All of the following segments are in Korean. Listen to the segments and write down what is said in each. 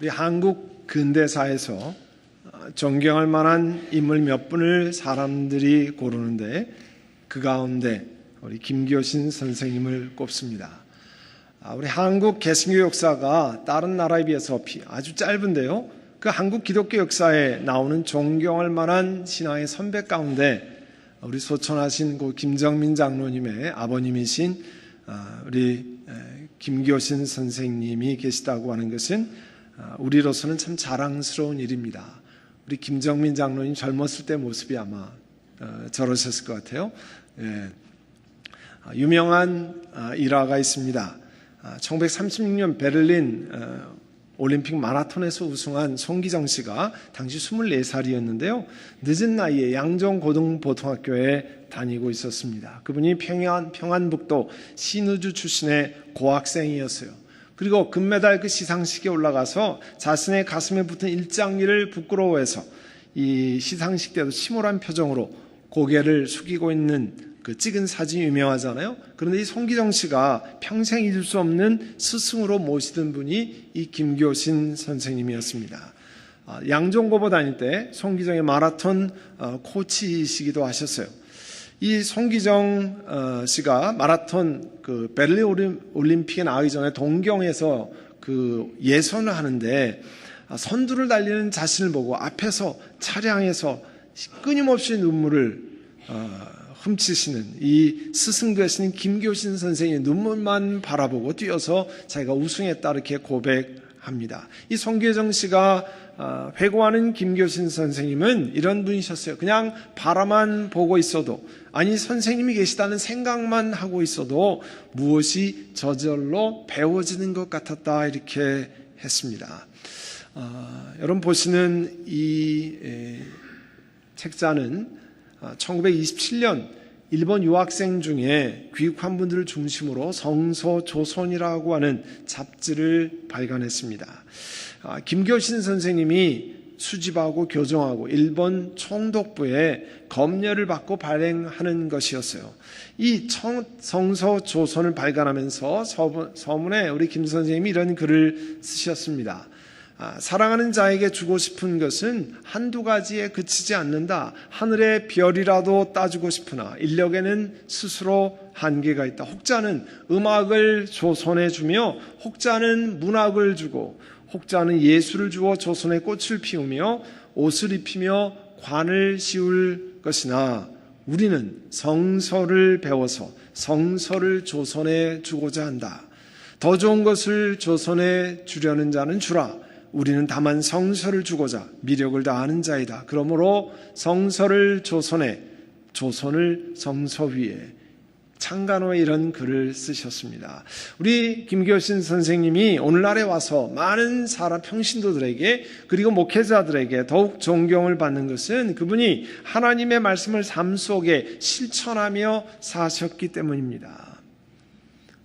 우리 한국 근대사에서 존경할 만한 인물 몇 분을 사람들이 고르는데 그 가운데 우리 김교신 선생님을 꼽습니다. 아, 우리 한국 개신교 역사가 다른 나라에 비해서 아주 짧은데요. 그 한국 기독교 역사에 나오는 존경할 만한 신앙의 선배 가운데 우리 소천하신 그 김정민 장로님의 아버님이신 아, 우리 김교신 선생님이 계시다고 하는 것은 아, 우리로서는 참 자랑스러운 일입니다. 우리 김정민 장로님 젊었을 때 모습이 아마 어, 저러셨을 것 같아요. 예. 아, 유명한 아, 일화가 있습니다. 1936년 베를린 어, 올림픽 마라톤에서 우승한 송기정 씨가 당시 24살이었는데요. 늦은 나이에 양정고등보통학교에 다니고 있었습니다. 그분이 평안, 평안북도 신우주 출신의 고학생이었어요. 그리고 금메달 그 시상식에 올라가서 자신의 가슴에 붙은 일장기를 부끄러워해서 이 시상식 때도 침울한 표정으로 고개를 숙이고 있는 그 찍은 사진이 유명하잖아요. 그런데 이 송기정 씨가 평생 잊을 수 없는 스승으로 모시던 분이 이 김교신 선생님이었습니다. 아, 양종고보 다닐 때 송기정의 마라톤 어, 코치이시기도 하셨어요. 이 송기정 어, 씨가 마라톤 그 베를린 올림픽에 나가기 전에 동경에서 그 예선을 하는데 아, 선두를 달리는 자신을 보고 앞에서 차량에서 끊임없이 눈물을 어, 훔치시는 이 스승 되시는 김교신 선생의 눈물만 바라보고 뛰어서 자기가 우승했다 이렇게 고백 합니다. 이 송교정 씨가 어, 회고하는 김교신 선생님은 이런 분이셨어요. 그냥 바라만 보고 있어도 아니 선생님이 계시다는 생각만 하고 있어도 무엇이 저절로 배워지는 것 같았다 이렇게 했습니다. 어, 여러분 보시는 이 에, 책자는 1927년 아, 일본 유학생 중에 귀국한 분들을 중심으로 성서 조선이라고 하는 잡지를 발간했습니다. 아, 김교신 선생님이 수집하고 교정하고 일본 총독부에 검열을 받고 발행하는 것이었어요. 이 성서 조선을 발간하면서 서문에 우리 김 선생님이 이런 글을 쓰셨습니다. 아, 사랑하는 자에게 주고 싶은 것은 한두 가지에 그치지 않는다. 하늘의 별이라도 따주고 싶으나 인력에는 스스로 한계가 있다. 혹자는 음악을 조선해 주며 혹자는 문학을 주고 혹자는 예술을 주어 조선에 꽃을 피우며 옷을 입히며 관을 씌울 것이나 우리는 성서를 배워서 성서를 조선해 주고자 한다. 더 좋은 것을 조선해 주려는 자는 주라. 우리는 다만 성서를 주고자 미력을 다하는 자이다. 그러므로 성서를 조선에 조선을 성서 위에 창간호에 이런 글을 쓰셨습니다. 우리 김교신 선생님이 오늘날에 와서 많은 사람 평신도들에게 그리고 목회자들에게 더욱 존경을 받는 것은 그분이 하나님의 말씀을 삶 속에 실천하며 사셨기 때문입니다.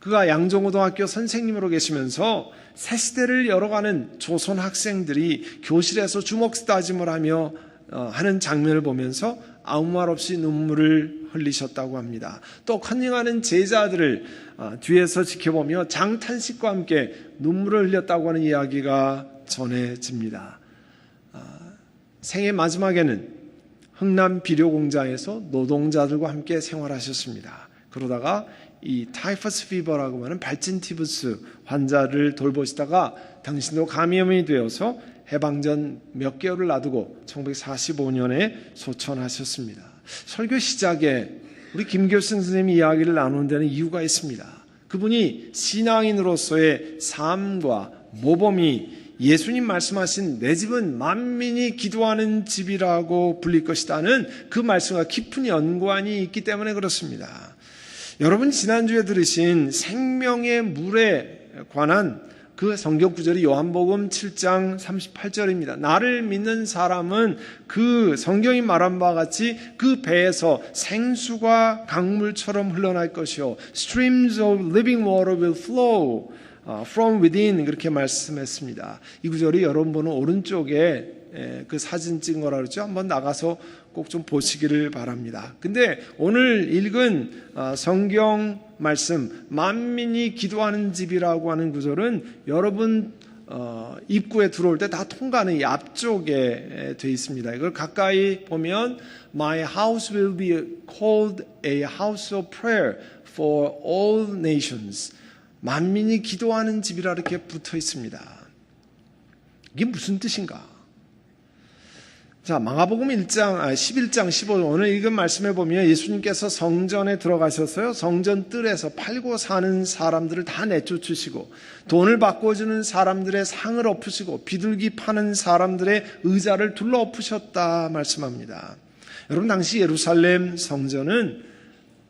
그가 양정고등학교 선생님으로 계시면서 새 시대를 열어가는 조선 학생들이 교실에서 주먹 다짐을 하며 어, 하는 장면을 보면서 아무 말 없이 눈물을 흘리셨다고 합니다. 또 컨닝하는 제자들을 어, 뒤에서 지켜보며 장탄식과 함께 눈물을 흘렸다고 하는 이야기가 전해집니다. 어, 생애 마지막에는 흥남 비료 공장에서 노동자들과 함께 생활하셨습니다. 그러다가 이 타이퍼스 피버라고 하는 발진 티브스 환자를 돌보시다가 당신도 감염이 되어서 해방 전 몇 개월을 놔두고 1945년에 소천하셨습니다. 설교 시작에 우리 김교선 선생님 이야기를 나누는 데는 이유가 있습니다. 그분이 신앙인으로서의 삶과 모범이 예수님 말씀하신 내 집은 만민이 기도하는 집이라고 불릴 것이다는 그 말씀과 깊은 연관이 있기 때문에 그렇습니다. 여러분 지난주에 들으신 생명의 물에 관한 그 성경 구절이 요한복음 7장 38절입니다. 나를 믿는 사람은 그 성경이 말한 바와 같이 그 배에서 생수가 강물처럼 흘러날 것이요. Streams of living water will flow from within 그렇게 말씀했습니다. 이 구절이 여러분 보는 오른쪽에 그 사진 찍은 거라 그러죠. 한번 나가서 꼭 좀 보시기를 바랍니다. 근데 오늘 읽은 어, 성경 말씀 만민이 기도하는 집이라고 하는 구절은 여러분 어, 입구에 들어올 때 다 통과하는 이 앞쪽에 돼 있습니다. 이걸 가까이 보면 My house will be called a house of prayer for all nations. 만민이 기도하는 집이라 이렇게 붙어 있습니다. 이게 무슨 뜻인가? 자, 마가복음 1장, 아, 11장 15절 오늘 읽은 말씀에 보면 예수님께서 성전에 들어가셔서요. 성전 뜰에서 팔고 사는 사람들을 다 내쫓으시고 돈을 바꿔주는 사람들의 상을 엎으시고 비둘기 파는 사람들의 의자를 둘러 엎으셨다 말씀합니다. 여러분 당시 예루살렘 성전은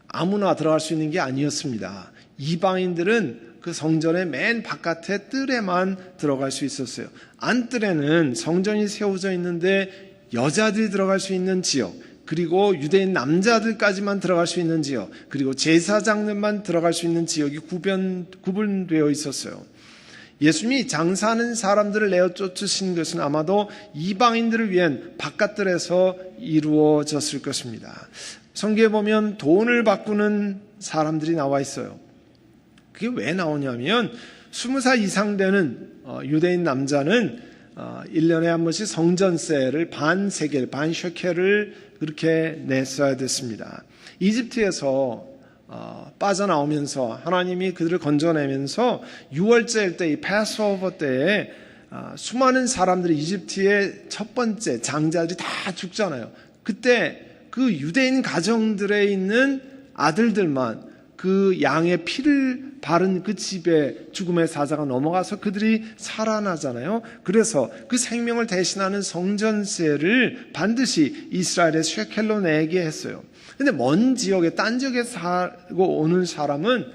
아무나 들어갈 수 있는 게 아니었습니다. 이방인들은 그 성전의 맨 바깥에 뜰에만 들어갈 수 있었어요. 안뜰에는 성전이 세워져 있는데 여자들이 들어갈 수 있는 지역, 그리고 유대인 남자들까지만 들어갈 수 있는 지역, 그리고 제사장들만 들어갈 수 있는 지역이 구분, 구분되어 있었어요. 예수님이 장사하는 사람들을 내어 쫓으신 것은 아마도 이방인들을 위한 바깥들에서 이루어졌을 것입니다. 성경에 보면 돈을 바꾸는 사람들이 나와 있어요. 그게 왜 나오냐면 20살 이상 되는 어, 유대인 남자는 1년에 어, 한 번씩 성전세를 반 세겔, 반 셔켈을 그렇게 냈어야 됐습니다. 이집트에서 어, 빠져나오면서 하나님이 그들을 건져내면서 6월째일 때, 이 패스오버 때에 어, 수많은 사람들이 이집트의 첫 번째 장자들이 다 죽잖아요. 그때 그 유대인 가정들에 있는 아들들만 그 양의 피를 바른 그 집에 죽음의 사자가 넘어가서 그들이 살아나잖아요. 그래서 그 생명을 대신하는 성전세를 반드시 이스라엘의 쉐켈로 내게 했어요. 근데 먼 지역에 딴 지역에 살고 오는 사람은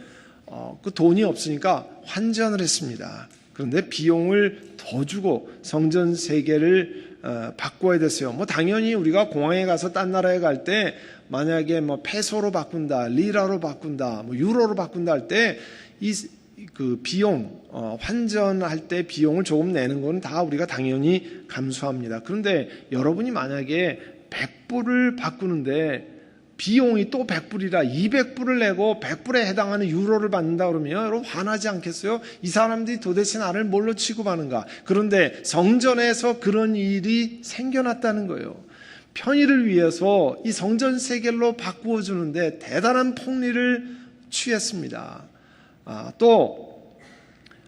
어, 그 돈이 없으니까 환전을 했습니다. 그런데 비용을 더 주고 성전 세계를 어, 바꿔야 됐어요. 뭐 당연히 우리가 공항에 가서 딴 나라에 갈 때 만약에 뭐 페소로 바꾼다, 리라로 바꾼다, 뭐 유로로 바꾼다 할 때 이 그 비용 어, 환전할 때 비용을 조금 내는 거는 다 우리가 당연히 감수합니다. 그런데 여러분이 만약에 100불을 바꾸는데 비용이 또 100불이라 200불을 내고 100불에 해당하는 유로를 받는다 그러면 여러분 화나지 않겠어요? 이 사람들이 도대체 나를 뭘로 취급하는가? 그런데 성전에서 그런 일이 생겨났다는 거예요. 편의를 위해서 이 성전 세겔로 바꾸어 주는데 대단한 폭리를 취했습니다. 아, 또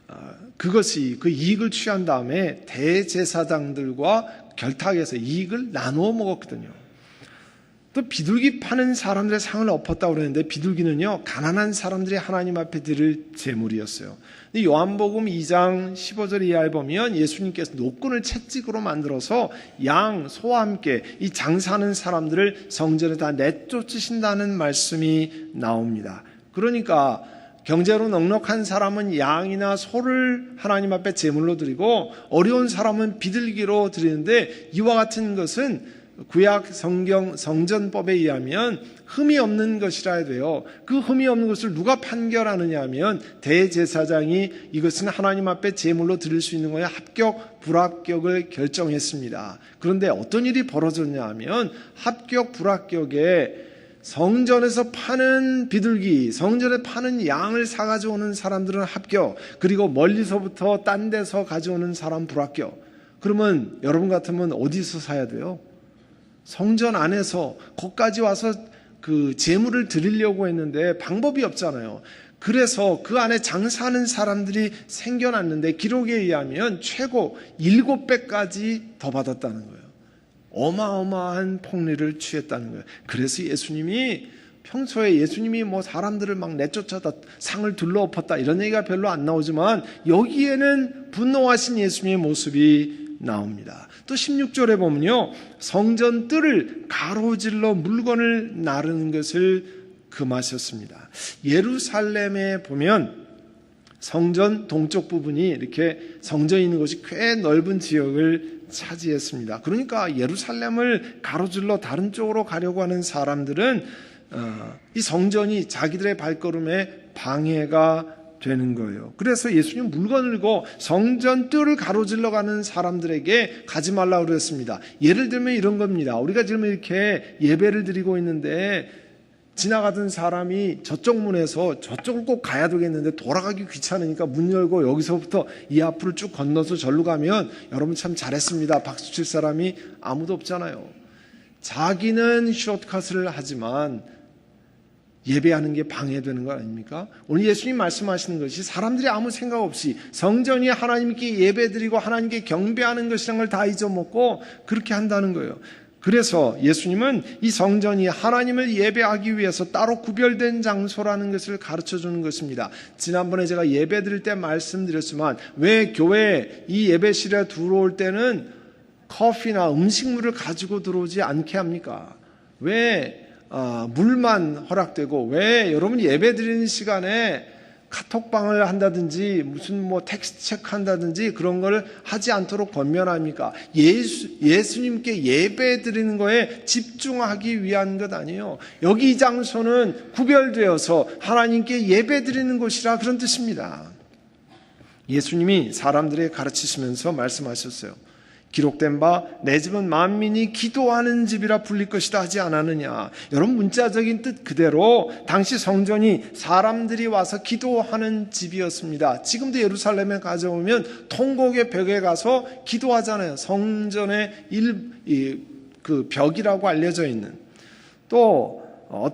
아, 그것이 그 이익을 취한 다음에 대제사장들과 결탁해서 이익을 나누어 먹었거든요. 또 비둘기 파는 사람들의 상을 엎었다고 그러는데 비둘기는요 가난한 사람들이 하나님 앞에 드릴 제물이었어요. 근데 요한복음 2장 15절 이하에 보면 예수님께서 노끈을 채찍으로 만들어서 양, 소와 함께 이 장사하는 사람들을 성전에 다 내쫓으신다는 말씀이 나옵니다. 그러니까 경제로 넉넉한 사람은 양이나 소를 하나님 앞에 제물로 드리고 어려운 사람은 비둘기로 드리는데 이와 같은 것은 구약 성경 성전법에 의하면 흠이 없는 것이라 돼요. 그 흠이 없는 것을 누가 판결하느냐 하면 대제사장이 이것은 하나님 앞에 제물로 드릴 수 있는 거에 합격, 불합격을 결정했습니다. 그런데 어떤 일이 벌어졌냐 하면 합격, 불합격에 성전에서 파는 비둘기, 성전에 파는 양을 사가지고 오는 사람들은 합격, 그리고 멀리서부터 딴 데서 가져오는 사람 불합격. 그러면 여러분 같으면 어디서 사야 돼요? 성전 안에서 거기까지 와서 그 재물을 드리려고 했는데 방법이 없잖아요. 그래서 그 안에 장사하는 사람들이 생겨났는데 기록에 의하면 최고 7배까지 더 받았다는 거예요. 어마어마한 폭리를 취했다는 거예요. 그래서 예수님이 평소에 예수님이 뭐 사람들을 막 내쫓아다 상을 둘러엎었다 이런 얘기가 별로 안 나오지만 여기에는 분노하신 예수님의 모습이 나옵니다. 또 16절에 보면요. 성전 뜰을 가로질러 물건을 나르는 것을 금하셨습니다. 예루살렘에 보면 성전 동쪽 부분이 이렇게 성전이 있는 곳이 꽤 넓은 지역을 차지했습니다. 그러니까 예루살렘을 가로질러 다른 쪽으로 가려고 하는 사람들은 어, 이 성전이 자기들의 발걸음에 방해가 되는 거예요. 그래서 예수님 물건을 고 성전 뜰을 가로질러 가는 사람들에게 가지 말라고 그랬습니다. 예를 들면 이런 겁니다. 우리가 지금 이렇게 예배를 드리고 있는데 지나가던 사람이 저쪽 문에서 저쪽을 꼭 가야 되겠는데 돌아가기 귀찮으니까 문 열고 여기서부터 이 앞으로 쭉 건너서 절로 가면 여러분 참 잘했습니다. 박수 칠 사람이 아무도 없잖아요. 자기는 숏컷을 하지만 예배하는 게 방해되는 거 아닙니까? 오늘 예수님 말씀하시는 것이 사람들이 아무 생각 없이 성전이 하나님께 예배드리고 하나님께 경배하는 것이란 걸 다 잊어먹고 그렇게 한다는 거예요. 그래서 예수님은 이 성전이 하나님을 예배하기 위해서 따로 구별된 장소라는 것을 가르쳐 주는 것입니다. 지난번에 제가 예배 드릴 때 말씀드렸지만 왜 교회 이 예배실에 들어올 때는 커피나 음식물을 가지고 들어오지 않게 합니까? 왜 아, 물만 허락되고 왜 여러분이 예배 드리는 시간에 카톡방을 한다든지 무슨 뭐 텍스트 체크한다든지 그런 걸 하지 않도록 권면합니까? 예수, 예수님께 예배 드리는 거에 집중하기 위한 것 아니에요. 여기 이 장소는 구별되어서 하나님께 예배 드리는 곳이라 그런 뜻입니다. 예수님이 사람들에게 가르치시면서 말씀하셨어요. 기록된 바 내 집은 만민이 기도하는 집이라 불릴 것이다 하지 않았느냐. 여러분 문자적인 뜻 그대로 당시 성전이 사람들이 와서 기도하는 집이었습니다. 지금도 예루살렘에 가져오면 통곡의 벽에 가서 기도하잖아요. 성전의 일, 이, 그 벽이라고 알려져 있는. 또 어,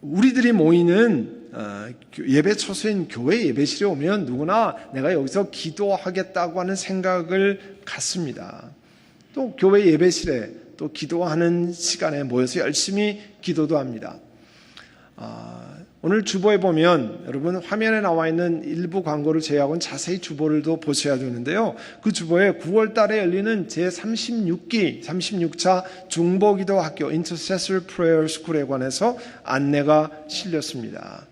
우리들이 모이는 어, 예배 처소인 교회 예배실에 오면 누구나 내가 여기서 기도하겠다고 하는 생각을 갖습니다. 또 교회 예배실에 또 기도하는 시간에 모여서 열심히 기도도 합니다. 아, 오늘 주보에 보면 여러분 화면에 나와 있는 일부 광고를 제외하고는 자세히 주보를도 보셔야 되는데요. 그 주보에 9월 달에 열리는 제36기 36차 중보기도 학교 Intercessor Prayer School에 관해서 안내가 실렸습니다.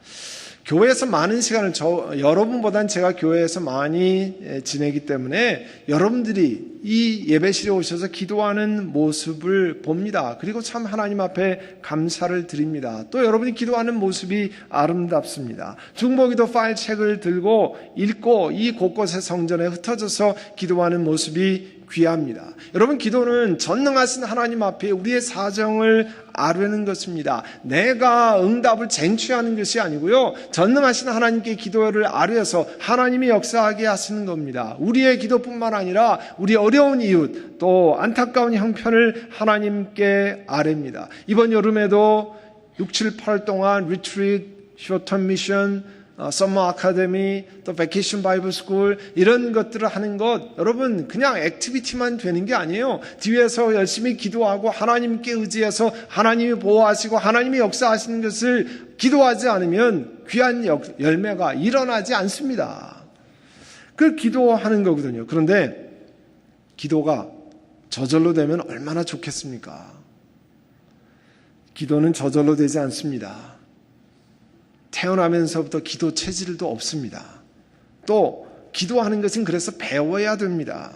교회에서 많은 시간을 저 여러분보단 제가 교회에서 많이 지내기 때문에 여러분들이 이 예배실에 오셔서 기도하는 모습을 봅니다. 그리고 참 하나님 앞에 감사를 드립니다. 또 여러분이 기도하는 모습이 아름답습니다. 중보기도 파일 책을 들고 읽고 이 곳곳의 성전에 흩어져서 기도하는 모습이 귀합니다. 여러분 기도는 전능하신 하나님 앞에 우리의 사정을 아뢰는 것입니다. 내가 응답을 쟁취하는 것이 아니고요. 전능하신 하나님께 기도를 아뢰어서 하나님이 역사하게 하시는 겁니다. 우리의 기도뿐만 아니라 우리 어려운 이웃 또 안타까운 형편을 하나님께 아뢰입니다. 이번 여름에도 6, 7, 8 동안 리트리트, 쇼텀 미션 서머 아카데미, 또 베케이션 바이블 스쿨 이런 것들을 하는 것 여러분 그냥 액티비티만 되는 게 아니에요. 뒤에서 열심히 기도하고 하나님께 의지해서 하나님이 보호하시고 하나님이 역사하시는 것을 기도하지 않으면 귀한 열매가 일어나지 않습니다. 그 기도하는 거거든요. 그런데 기도가 저절로 되면 얼마나 좋겠습니까? 기도는 저절로 되지 않습니다. 태어나면서부터 기도 체질도 없습니다. 또 기도하는 것은 그래서 배워야 됩니다.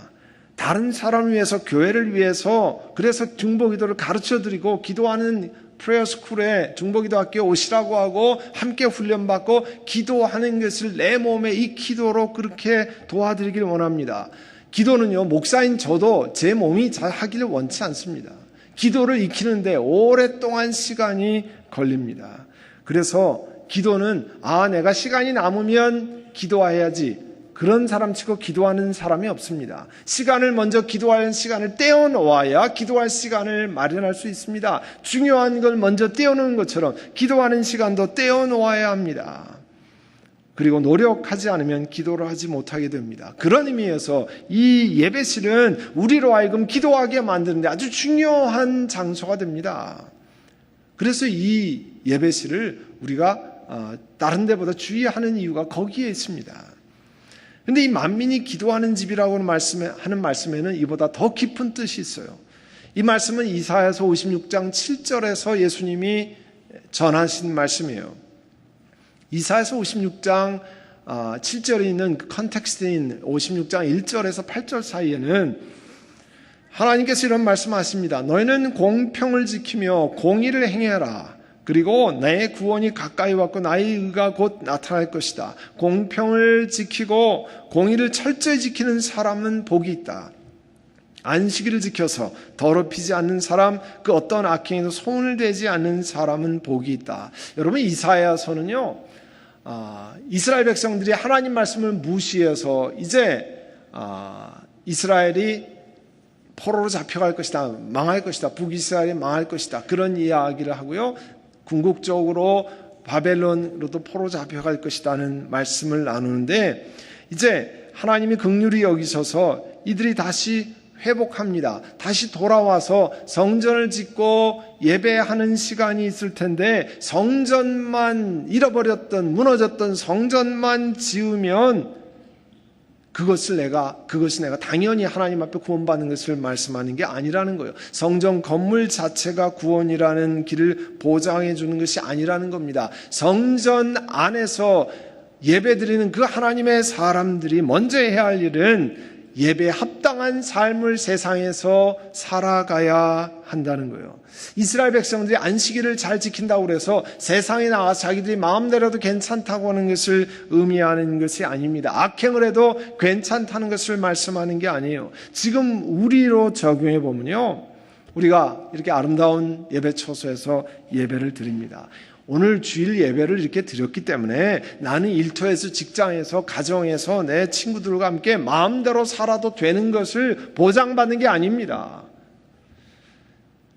다른 사람을 위해서 교회를 위해서 그래서 중보기도를 가르쳐 드리고 기도하는 프레어 스쿨에 중보기도 학교에 오시라고 하고 함께 훈련받고 기도하는 것을 내 몸에 익히도록 그렇게 도와드리길 원합니다. 기도는요, 목사인 저도 제 몸이 잘 하기를 원치 않습니다. 기도를 익히는데 오랫동안 시간이 걸립니다. 그래서 기도는 아 내가 시간이 남으면 기도해야지 그런 사람 치고 기도하는 사람이 없습니다. 시간을 먼저 기도할 시간을 떼어놓아야 기도할 시간을 마련할 수 있습니다. 중요한 걸 먼저 떼어놓은 것처럼 기도하는 시간도 떼어놓아야 합니다. 그리고 노력하지 않으면 기도를 하지 못하게 됩니다. 그런 의미에서 이 예배실은 우리로 하여금 기도하게 만드는데 아주 중요한 장소가 됩니다. 그래서 이 예배실을 우리가 어, 다른 데보다 주의하는 이유가 거기에 있습니다. 근데 이 만민이 기도하는 집이라고 하는 말씀에는 이보다 더 깊은 뜻이 있어요. 이 말씀은 이사야서 56장 7절에서 예수님이 전하신 말씀이에요. 이사야서 56장 7절에 아, 있는 그 컨텍스트인 56장 1절에서 8절 사이에는 하나님께서 이런 말씀하십니다. 너희는 공평을 지키며 공의를 행해라. 그리고 나의 구원이 가까이 왔고 나의 의가 곧 나타날 것이다. 공평을 지키고 공의를 철저히 지키는 사람은 복이 있다. 안식일을 지켜서 더럽히지 않는 사람, 그 어떤 악행에도 손을 대지 않는 사람은 복이 있다. 여러분 이사야서는요, 아, 이스라엘 백성들이 하나님 말씀을 무시해서 이제 아, 이스라엘이 포로로 잡혀갈 것이다, 망할 것이다, 북이스라엘이 망할 것이다 그런 이야기를 하고요. 궁극적으로 바벨론으로도 포로 잡혀갈 것이다는 말씀을 나누는데 이제 하나님이 극률이 여기셔서 이들이 다시 회복합니다. 다시 돌아와서 성전을 짓고 예배하는 시간이 있을 텐데 성전만 잃어버렸던 무너졌던 성전만 지으면 그것을 내가 그것이 내가 당연히 하나님 앞에 구원받는 것을 말씀하는 게 아니라는 거예요. 성전 건물 자체가 구원이라는 길을 보장해 주는 것이 아니라는 겁니다. 성전 안에서 예배드리는 그 하나님의 사람들이 먼저 해야 할 일은 예배에 합당한 삶을 세상에서 살아가야 한다는 거예요. 이스라엘 백성들이 안식일을 잘 지킨다고 그래서 세상에 나가서 자기들이 마음대로도 괜찮다고 하는 것을 의미하는 것이 아닙니다. 악행을 해도 괜찮다는 것을 말씀하는 게 아니에요. 지금 우리로 적용해 보면요. 우리가 이렇게 아름다운 예배 처소에서 예배를 드립니다. 오늘 주일 예배를 이렇게 드렸기 때문에 나는 일터에서 직장에서 가정에서 내 친구들과 함께 마음대로 살아도 되는 것을 보장받는 게 아닙니다.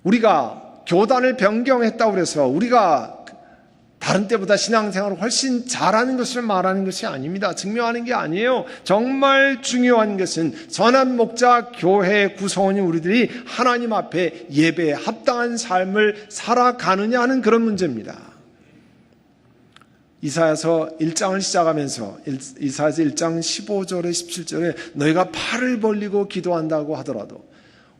우리가 교단을 변경했다고 그래서 우리가 다른 때보다 신앙생활을 훨씬 잘하는 것을 말하는 것이 아닙니다. 증명하는 게 아니에요. 정말 중요한 것은 전한 목자 교회 구성원인 우리들이 하나님 앞에 예배에 합당한 삶을 살아가느냐 하는 그런 문제입니다. 이사야서 1장을 시작하면서 이사야서 1장 15절에 17절에 너희가 팔을 벌리고 기도한다고 하더라도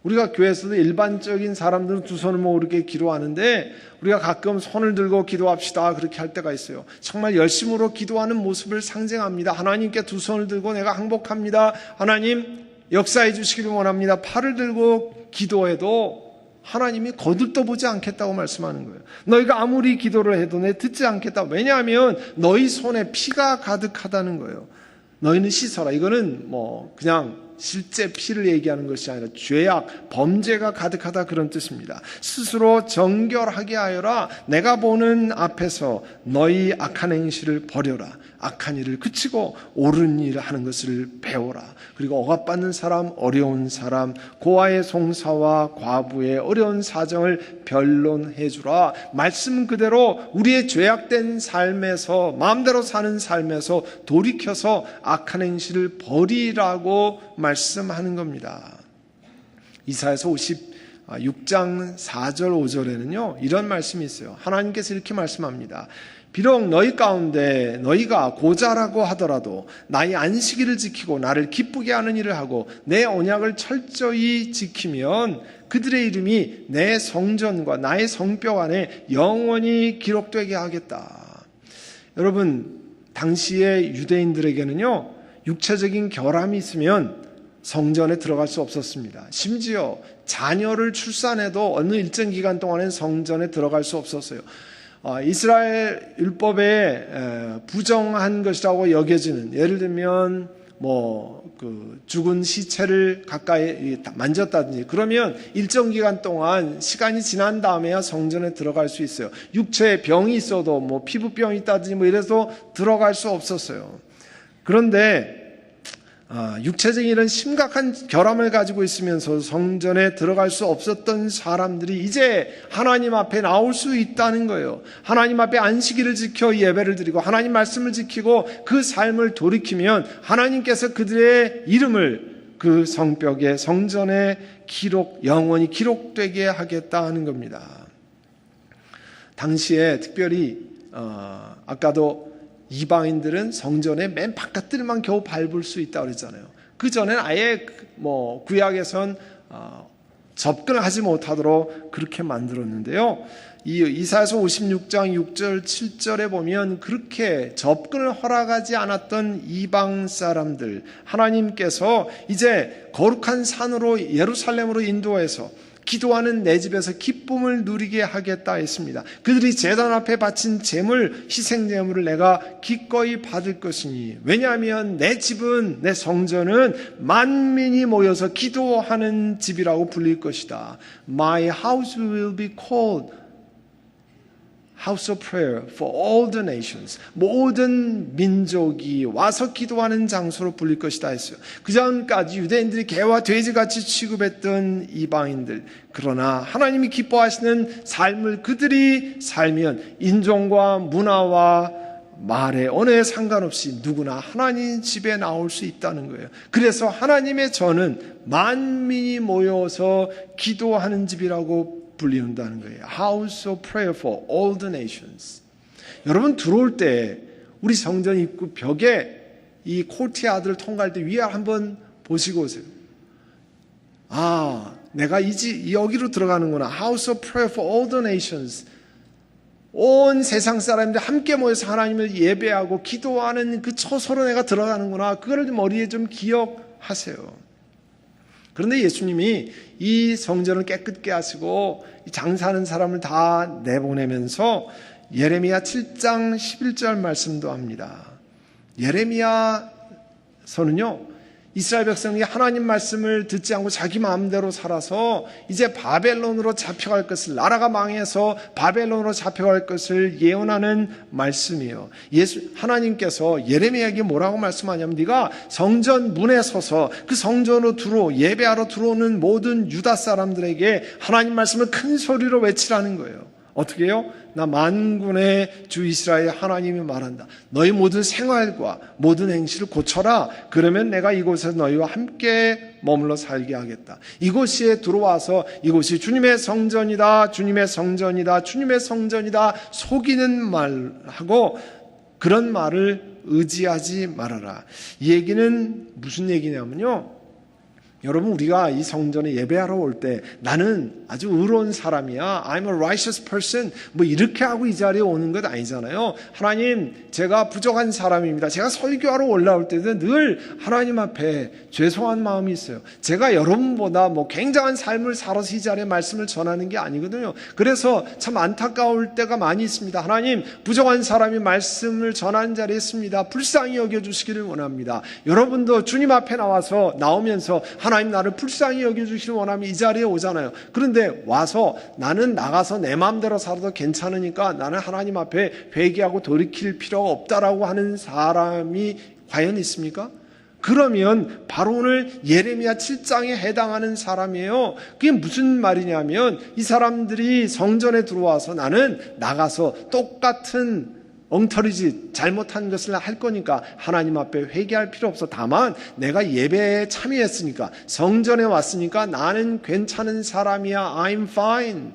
우리가 교회에서도 일반적인 사람들은 두 손을 모으고 이렇게 기도하는데 우리가 가끔 손을 들고 기도합시다 그렇게 할 때가 있어요. 정말 열심으로 기도하는 모습을 상징합니다. 하나님께 두 손을 들고 내가 항복합니다. 하나님 역사해 주시기를 원합니다. 팔을 들고 기도해도 하나님이 거들떠 보지 않겠다고 말씀하는 거예요. 너희가 아무리 기도를 해도 내 듣지 않겠다. 왜냐하면 너희 손에 피가 가득하다는 거예요. 너희는 씻어라. 이거는 뭐 그냥 실제 피를 얘기하는 것이 아니라 죄악, 범죄가 가득하다 그런 뜻입니다. 스스로 정결하게 하여라. 내가 보는 앞에서 너희 악한 행실을 버려라. 악한 일을 그치고 옳은 일을 하는 것을 배워라. 그리고 억압받는 사람, 어려운 사람, 고아의 송사와 과부의 어려운 사정을 변론해 주라. 말씀 그대로 우리의 죄악된 삶에서 마음대로 사는 삶에서 돌이켜서 악한 행실을 버리라고 말 씀하는 겁니다. 이사에서 56장 4절 5절에는요. 이런 말씀이 있어요. 하나님께서 이렇게 말씀합니다. 비록 너희 가운데 너희가 고자라고 하더라도 나의 안식일을 지키고 나를 기쁘게 하는 일을 하고 내 언약을 철저히 지키면 그들의 이름이 내 성전과 나의 성벽 안에 영원히 기록되게 하겠다. 여러분, 당시의 유대인들에게는요, 육체적인 결함이 있으면 성전에 들어갈 수 없었습니다. 심지어 자녀를 출산해도 어느 일정 기간 동안은 성전에 들어갈 수 없었어요. 어, 이스라엘 율법에 부정한 것이라고 여겨지는 예를 들면 뭐 그 죽은 시체를 가까이 만졌다든지 그러면 일정 기간 동안 시간이 지난 다음에야 성전에 들어갈 수 있어요. 육체에 병이 있어도 뭐 피부병이 있다든지 뭐 이래서 들어갈 수 없었어요. 그런데 아, 육체적인 이런 심각한 결함을 가지고 있으면서 성전에 들어갈 수 없었던 사람들이 이제 하나님 앞에 나올 수 있다는 거예요. 하나님 앞에 안식일을 지켜 예배를 드리고 하나님 말씀을 지키고 그 삶을 돌이키면 하나님께서 그들의 이름을 그 성벽에 성전에 기록 영원히 기록되게 하겠다 하는 겁니다. 당시에 특별히 어, 아까도 이방인들은 성전의 맨 바깥들만 겨우 밟을 수 있다고 그랬잖아요. 그 전에는 아예 뭐 구약에선 어, 접근을 하지 못하도록 그렇게 만들었는데요. 이 이사야서 56장 6절 7절에 보면 그렇게 접근을 허락하지 않았던 이방 사람들 하나님께서 이제 거룩한 산으로 예루살렘으로 인도해서 기도하는 내 집에서 기쁨을 누리게 하겠다 했습니다. 그들이 재단 앞에 바친 재물, 희생 재물을 내가 기꺼이 받을 것이니 왜냐하면 내 집은 내 성전은 만민이 모여서 기도하는 집이라고 불릴 것이다. My house will be called house of prayer for all the nations. 모든 민족이 와서 기도하는 장소로 불릴 것이다 했어요. 그 전까지 유대인들이 개와 돼지같이 취급했던 이방인들. 그러나 하나님이 기뻐하시는 삶을 그들이 살면 인종과 문화와 말에 언어에 상관없이 누구나 하나님 집에 나올 수 있다는 거예요. 그래서 하나님의 전은 만민이 모여서 기도하는 집이라고 불리운다는 거예요. House of prayer for all the nations. 여러분 들어올 때 우리 성전 입구 벽에 이 코트야드를 통과할 때 위에 한번 보시고 오세요. 아, 내가 이지 여기로 들어가는구나. House of prayer for all the nations. 온 세상 사람들 함께 모여서 하나님을 예배하고 기도하는 그 처소로 내가 들어가는구나. 그거를 머리에 좀 기억하세요. 그런데 예수님이 이 성전을 깨끗게 하시고 장사하는 사람을 다 내보내면서 예레미야 7장 11절 말씀도 합니다. 예레미야 서는요, 이스라엘 백성이 하나님 말씀을 듣지 않고 자기 마음대로 살아서 이제 바벨론으로 잡혀갈 것을 나라가 망해서 바벨론으로 잡혀갈 것을 예언하는 말씀이에요. 예수 하나님께서 예레미야에게 뭐라고 말씀하냐면 네가 성전 문에 서서 그 성전으로 들어 예배하러 들어오는 모든 유다 사람들에게 하나님 말씀을 큰 소리로 외치라는 거예요. 어떻게 해요? 나 만군의 주 이스라엘 하나님이 말한다. 너희 모든 생활과 모든 행실을 고쳐라. 그러면 내가 이곳에서 너희와 함께 머물러 살게 하겠다. 이곳에 들어와서 이곳이 주님의 성전이다. 주님의 성전이다. 주님의 성전이다. 속이는 말하고 그런 말을 의지하지 말아라. 이 얘기는 무슨 얘기냐면요. 여러분 우리가 이 성전에 예배하러 올 때 나는 아주 의로운 사람이야. I'm a righteous person. 뭐 이렇게 하고 이 자리에 오는 것 아니잖아요. 하나님, 제가 부족한 사람입니다. 제가 설교하러 올라올 때는 늘 하나님 앞에 죄송한 마음이 있어요. 제가 여러분보다 뭐 굉장한 삶을 살아서 이 자리에 말씀을 전하는 게 아니거든요. 그래서 참 안타까울 때가 많이 있습니다. 하나님, 부족한 사람이 말씀을 전하는 자리에 있습니다. 불쌍히 여겨 주시기를 원합니다. 여러분도 주님 앞에 나와서 나오면서 하나님 나를 불쌍히 여겨주시길 원하면 이 자리에 오잖아요. 그런데 와서 나는 나가서 내 마음대로 살아도 괜찮으니까 나는 하나님 앞에 회개하고 돌이킬 필요가 없다라고 하는 사람이 과연 있습니까? 그러면 바로 오늘 예레미야 7장에 해당하는 사람이에요. 그게 무슨 말이냐면 이 사람들이 성전에 들어와서 나는 나가서 똑같은 엉터리지 잘못한 것을 할 거니까 하나님 앞에 회개할 필요 없어. 다만 내가 예배에 참여했으니까 성전에 왔으니까 나는 괜찮은 사람이야. I'm fine.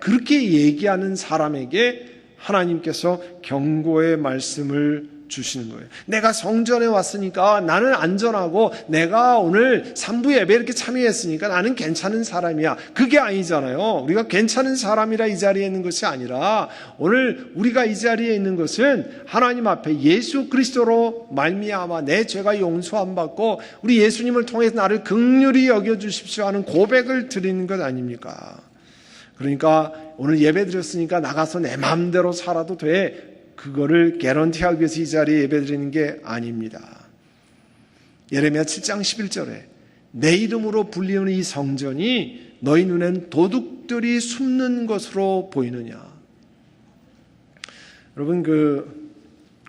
그렇게 얘기하는 사람에게 하나님께서 경고의 말씀을 주시는 거예요. 내가 성전에 왔으니까 나는 안전하고 내가 오늘 3부 예배 이렇게 참여했으니까 나는 괜찮은 사람이야. 그게 아니잖아요. 우리가 괜찮은 사람이라 이 자리에 있는 것이 아니라 오늘 우리가 이 자리에 있는 것은 하나님 앞에 예수 그리스도로 말미암아 내 죄가 용서함 받고 우리 예수님을 통해서 나를 극률히 여겨 주십시오 하는 고백을 드리는 것 아닙니까? 그러니까 오늘 예배 드렸으니까 나가서 내 마음대로 살아도 돼. 그거를 개런티하기 위해서 이 자리에 예배드리는 게 아닙니다. 예레미야 7장 11절에 내 이름으로 불리는 이 성전이 너희 눈엔 도둑들이 숨는 것으로 보이느냐. 여러분 그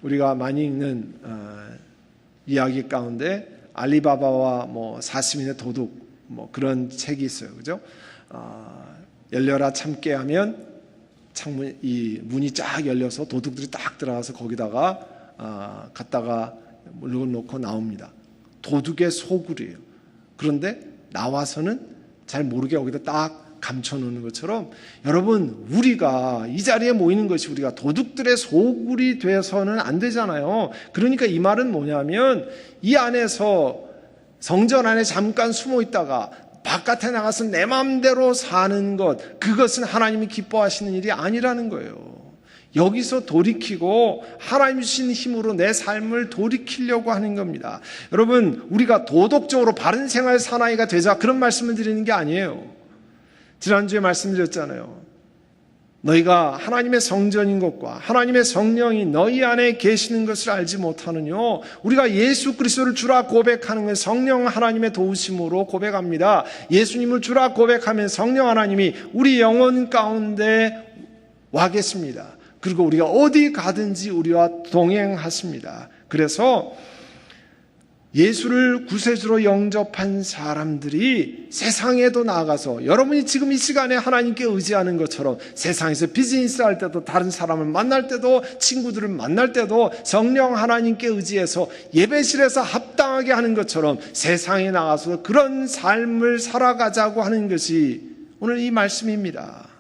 우리가 많이 읽는 어, 이야기 가운데 알리바바와 뭐 40인의 도둑 뭐 그런 책이 있어요. 그죠? 어, 열려라 참게 하면 창문 이 문이 쫙 열려서 도둑들이 딱 들어가서 거기다가 아, 갔다가 물건 놓고 나옵니다. 도둑의 소굴이에요. 그런데 나와서는 잘 모르게 여기다 딱 감춰놓는 것처럼 여러분 우리가 이 자리에 모이는 것이 우리가 도둑들의 소굴이 돼서는 안 되잖아요. 그러니까 이 말은 뭐냐면 이 안에서 성전 안에 잠깐 숨어 있다가 바깥에 나가서 내 마음대로 사는 것, 그것은 하나님이 기뻐하시는 일이 아니라는 거예요. 여기서 돌이키고 하나님 주신 힘으로 내 삶을 돌이키려고 하는 겁니다. 여러분, 우리가 도덕적으로 바른 생활 사나이가 되자 그런 말씀을 드리는 게 아니에요. 지난주에 말씀드렸잖아요. 너희가 하나님의 성전인 것과 하나님의 성령이 너희 안에 계시는 것을 알지 못하느뇨. 우리가 예수 그리스도를 주라 고백하는 건 성령 하나님의 도우심으로 고백합니다. 예수님을 주라 고백하면 성령 하나님이 우리 영혼 가운데 와 계십니다. 그리고 우리가 어디 가든지 우리와 동행하십니다. 그래서 예수를 구세주로 영접한 사람들이 세상에도 나가서 여러분이 지금 이 시간에 하나님께 의지하는 것처럼 세상에서 비즈니스 할 때도 다른 사람을 만날 때도 친구들을 만날 때도 성령 하나님께 의지해서 예배실에서 합당하게 하는 것처럼 세상에 나가서 그런 삶을 살아가자고 하는 것이 오늘 이 말씀입니다.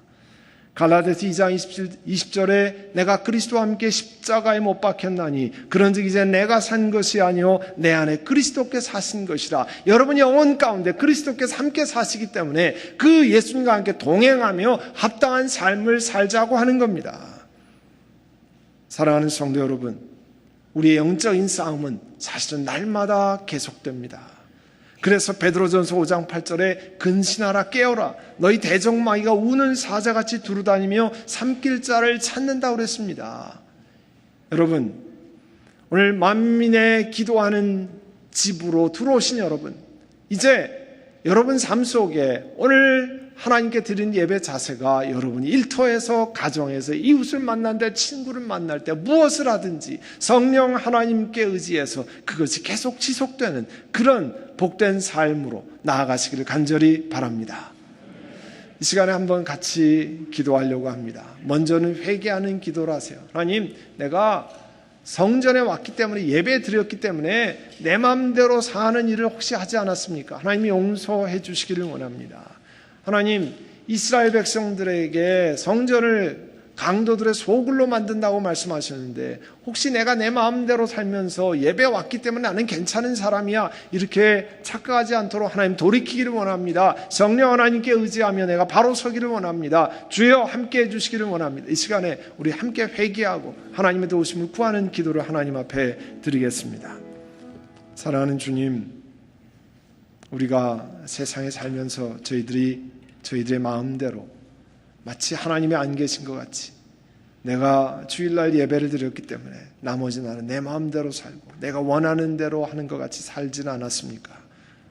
갈라디아서 2장 20절, 에 내가 그리스도와 함께 십자가에 못 박혔나니 그런즉 이제 내가 산 것이 아니요 내 안에 그리스도께 사신 것이라. 여러분이 영혼 가운데 그리스도께서 함께 사시기 때문에 그 예수님과 함께 동행하며 합당한 삶을 살자고 하는 겁니다. 사랑하는 성도 여러분, 우리의 영적인 싸움은 사실은 날마다 계속됩니다. 그래서 베드로전서 5장 8절에 근신하라 깨어라 너희 대적마귀가 우는 사자같이 두루다니며 삼킬 자를 찾는다 그랬습니다. 여러분 오늘 만민의 기도하는 집으로 들어오신 여러분 이제 여러분 삶 속에 오늘 하나님께 드린 예배 자세가 여러분이 일터에서 가정에서 이웃을 만날 때 친구를 만날 때 무엇을 하든지 성령 하나님께 의지해서 그것이 계속 지속되는 그런 복된 삶으로 나아가시기를 간절히 바랍니다. 이 시간에 한번 같이 기도하려고 합니다. 먼저는 회개하는 기도를 하세요. 하나님, 내가 성전에 왔기 때문에 예배 드렸기 때문에 내 마음대로 사는 일을 혹시 하지 않았습니까? 하나님이 용서해 주시기를 원합니다. 하나님, 이스라엘 백성들에게 성전을 강도들의 소굴로 만든다고 말씀하셨는데 혹시 내가 내 마음대로 살면서 예배 왔기 때문에 나는 괜찮은 사람이야 이렇게 착각하지 않도록 하나님 돌이키기를 원합니다. 성령 하나님께 의지하며 내가 바로 서기를 원합니다. 주여 함께 해주시기를 원합니다. 이 시간에 우리 함께 회개하고 하나님의 도우심을 구하는 기도를 하나님 앞에 드리겠습니다. 사랑하는 주님, 우리가 세상에 살면서 저희들이 저희들의 마음대로 마치 하나님이 안 계신 것 같이 내가 주일날 예배를 드렸기 때문에 나머지 나는 내 마음대로 살고 내가 원하는 대로 하는 것 같이 살지는 않았습니까?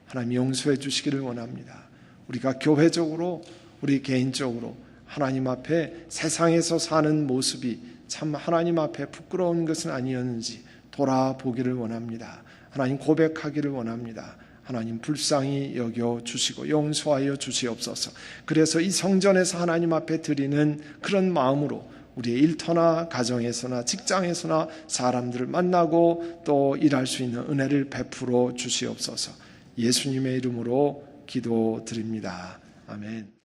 하나님 용서해 주시기를 원합니다. 우리가 교회적으로 우리 개인적으로 하나님 앞에 세상에서 사는 모습이 참 하나님 앞에 부끄러운 것은 아니었는지 돌아보기를 원합니다. 하나님 고백하기를 원합니다. 하나님 불쌍히 여겨 주시고 용서하여 주시옵소서. 그래서 이 성전에서 하나님 앞에 드리는 그런 마음으로 우리의 일터나 가정에서나 직장에서나 사람들을 만나고 또 일할 수 있는 은혜를 베풀어 주시옵소서. 예수님의 이름으로 기도드립니다. 아멘.